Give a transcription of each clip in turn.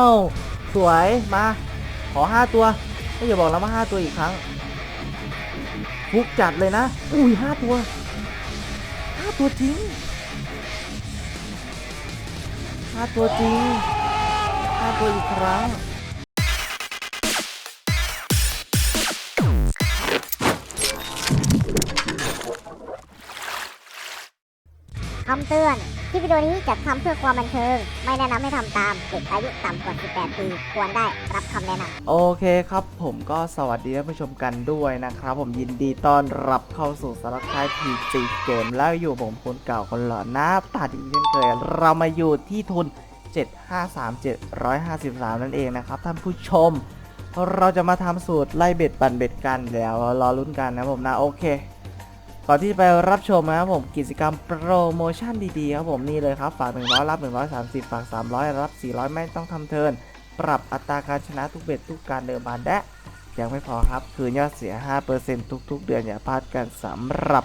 ้าสวยมา ขอห้าตัวไม่อย่าบอกแล้วว่าห้าตัวอีกครั้งฟุกจัดเลยนะ อุ้ยห้าตัวห้าตัวจริงห้าตัวจริงห้าตัวอีกครั้งคำเตือน คลิปวิดีโอนี้จัดทำเพื่อความบันเทิง ไม่แนะนำให้ทำตามเด็กอายุต่ำกว่า 18 ปี ควรได้รับคำแนะนำโอเคครับ ผมก็สวัสดีท่านผู้ชมกันด้วยนะครับ ผมยินดีต้อนรับเข้าสู่สารคดีพีจีเกมแล้วอยู่ผมคนเก่าคนหล่อหน้าตาดีเช่นเคย เรามาอยู่ที่ทุน 753753 นั่นเองนะครับ ท่านผู้ชม เราจะมาทำสูตรไล่เบ็ดปั่นเบ็ดกันแล้วรอลุ้นกันนะผมนะโอเค ก่อนที่จะไปรับชมนะครับผมกิจกรรมโปรโมชั่นดีๆครับผมนี่เลยครับฝาก100รับ 130ฝาก300 รับ 400 ไม่ต้องทำเทิร์นปรับอัตราการชนะทุกเบ็ดทุกการเดิมพันและยังไม่พอครับ คืนยอดเสีย 5%ทุก ๆ เดือนอย่าพลาดกันสำหรับ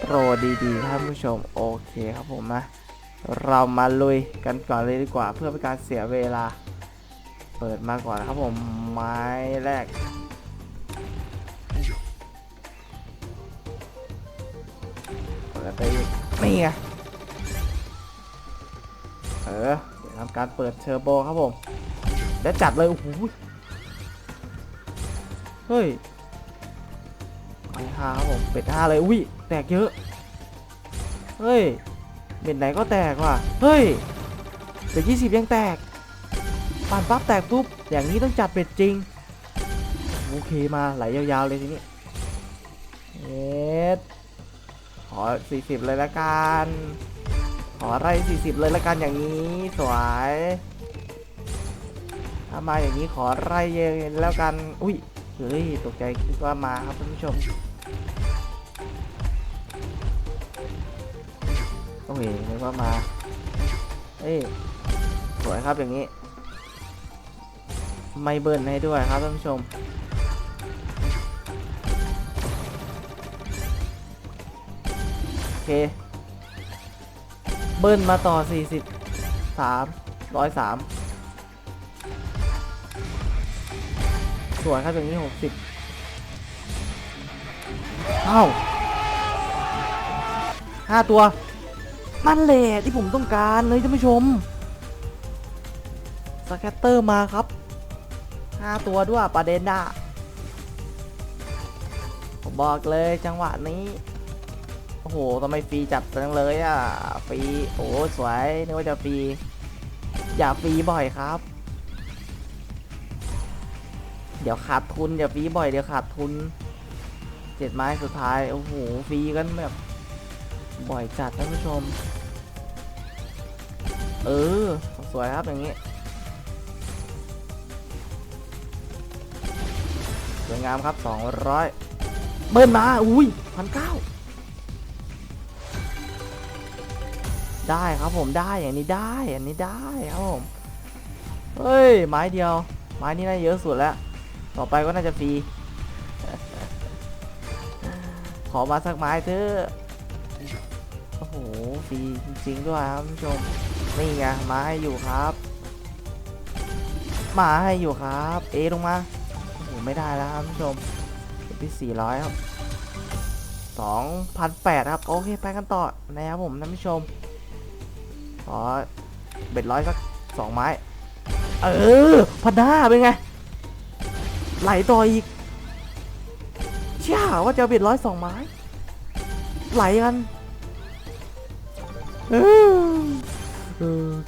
โปรดีๆท่านผู้ชมโอเคครับผมนะเรามาลุยกันก่อนเลยดีกว่าเพื่อเป็นการเสียเวลา เปิดมาก่อนครับผมไม้แรก เปิดไปอีกนี่ไงเออเดี๋ยวทำการเปิดเทอร์โบครับผม แล้วจัดเลย โอ้โห เฮ้ยเป็ดห้าครับผม เป็ดห้าเลย อุ้ย แตกเยอะ เฮ้ยเบ็ดไหนก็แตกว่ะ เฮ้ยเบ็ดยี่สิบยังแตกปานปั๊บแตกปุ๊บ อย่างนี้ต้องจัดเป็ดจริง โอเคมาไหลยาวๆเลยทีนี้เอ็ด ขอ 40 เลยละกัน ขอไร่40 เลยละกันอย่างนี้สวยถ้ามาอย่างนี้ขอไร่เยนแล้วกัน อุ้ย เฮ้ย ตกใจคิดว่ามาครับท่านผู้ชม โอ้ยนึกว่ามาเอ้ย สวยครับอย่างนี้ ไม่เบิร์นให้ด้วยครับท่านผู้ชม เค เบิ้ลมาต่อ 40 3 103สวยครับอย่างนี้ 60เอ้าห้าตัว นั่นแหละที่ผมต้องการเลยท่านผู้ชมสแคตเตอร์มาครับ5ตัวด้วยประเด็นน่ะผมบอกเลยจังหวะนี้ โอ้โหทำไมฟรีจัดจังเลยอะ ฟรี โอ้สวยนึกว่าจะฟรี อย่าฟรีบ่อยครับ เดี๋ยวขาดทุนอย่าฟรีบ่อยเดี๋ยวขาดทุน เจ็ดไม้สุดท้าย โอ้โห ฟรีกันแบบ บ่อยจัดท่านผู้ชม เออ สวยครับอย่างนี้ สวยงามครับ 200เบิ้ลมา อุ้ยพันเก้า ได้ครับผมได้อันนี้ได้อันนี้ได้ครับผมเฮ้ยไม้เดียว ไม้นี่น่าเยอะสุดแล้ว ต่อไปก็น่าจะฟรีขอมาสักไม้เถอะโอ้โหฟรีจริงๆด้วยครับท่านผู้ชมนี่ไงมาให้อยู่ครับมาให้อยู่ครับ เอลงมาโอ้โหไม่ได้แล้วครับท่านผู้ชมที่สี่ร้อยครับสองพันแปดครับ โอเค ไปกันต่อนะครับผมท่านผู้ชม ขอเบ็ดร้อยสักสองไม้ เออพันห้าเป็นไง ไหลต่ออีกเชื่อว่าจะเบ็ดร้อยสองไม้ ไหลกันเออ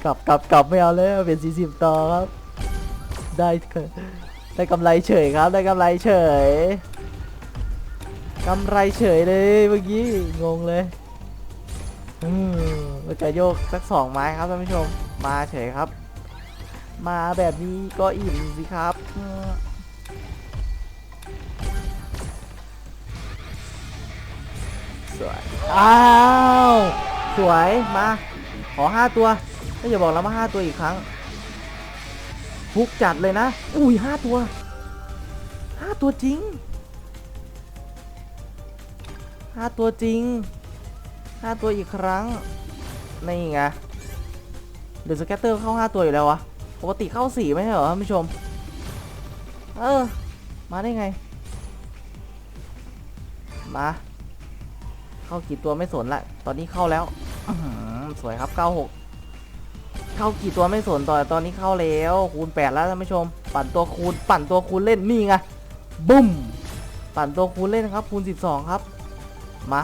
กลับกลับกลับไม่เอาแล้วเป็นสี่สิบต่อครับ ได้ได้กำไรเฉยครับ ได้กำไรเฉยกำไรเฉยเลยเมื่อกี้งงเลย อืม เราจะโยกสักสองไม้ครับท่านผู้ชม มาเฉยครับ มาแบบนี้ก็อิ่มสิครับสวย อ้าว สวย มา ขอห้าตัวก็อย่าบอกแล้วมาห้าตัวอีกครั้งฟุกจัดเลยนะ อุ้ยห้าตัวห้าตัวจริงห้าตัวจริงห้าตัวอีกครั้ง นี่ไงเดือะสแกตเตอร์เข้าห้าตัวอยู่แล้ววะโหกติเข้าสี่ไม่ใช่เหรอท่านผู้ชม เออ มาได้ไง มา เข้ากี่ตัวไม่สนละ ตอนนี้เข้าแล้วสวยครับ 96 เข้ากี่ตัวไม่สนต่อตอนนี้เข้าแล้ว คูณ 8 แล้วท่านผู้ชม ปั่นตัวคูณ ปั่นตัวคูณเล่นนี่ไงบุ้ม ปั่นตัวคูณเล่นครับ คูณ 12 ครับ มา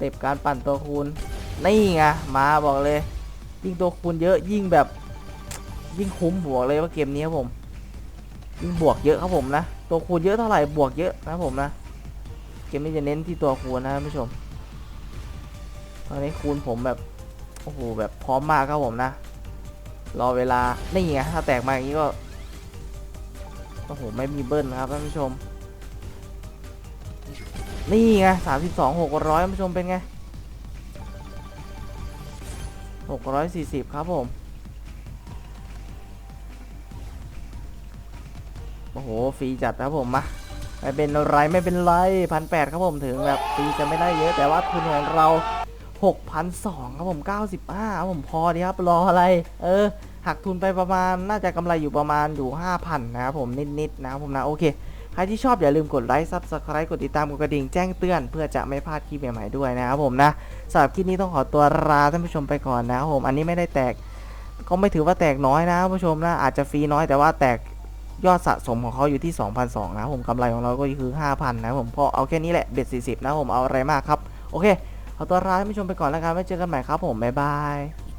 เต็ปการปั่นตัวคูณนี่ไงมาบอกเลย ยิ่งตัวคูณเยอะยิ่งแบบ ยิ่งคุ้มบวกเลยว่าเกมนี้ครับผม ยิ่งบวกเยอะครับผมนะ ตัวคูณเยอะเท่าไหร่บวกเยอะนะครับผมนะ เกมนี้จะเน้นที่ตัวคูณนะท่านผู้ชม ตอนนี้คูณผมแบบโอ้โหแบบพร้อมมากครับผมนะ รอเวลานี่ไงถ้าแตกมาอย่างนี้ก็โอ้โหไม่มีเบิ้ลนะครับท่านผู้ชม นี่ไงสามสิบสองหกร้อยท่านผู้ชมเป็นไงหกร้อยสี่สิบครับผมโอ้โหฟรีจัดครับผมมาไม่เป็นไรไม่เป็นไรพันแปดครับผมถึงแบบฟรีจะไม่ได้เยอะแต่ว่าทุนของเราหกพันสองครับผมเก้าสิบห้าครับผมพอดีครับรออะไร เออหักทุนไปประมาณน่าจะกำไรอยู่ประมาณอยู่ห้าพันนะครับผมนิดๆนะครับผมนะโอเค ใครที่ชอบอย่าลืมกดไลค์ซับสไครต์กดติดตามกดกระดิ่งแจ้งเตือน เพื่อจะไม่พลาดคลิปใหม่ๆด้วยนะครับผมนะสำหรับคลิปนี้ต้องขอตัวลาท่านผู้ชมไปก่อนนะครับผมอันนี้ไม่ได้แตกก็ไม่ถือว่าแตกน้อยนะท่านผู้ชมนะอาจจะฟรีน้อยแต่ว่าแตกยอดสะสมของเขาอยู่ที่ 2,200นะผมกำไรของเราก็คือ 5,000 นะผมพอเอาแค่นี้แหละเบ็ด40 นะผมเอาอะไรมากครับ โอเค เอาตัวร้าท่านผู้ชมไปก่อนแล้วกันไว้เจอกันใหม่ครับผมบ๊ายบาย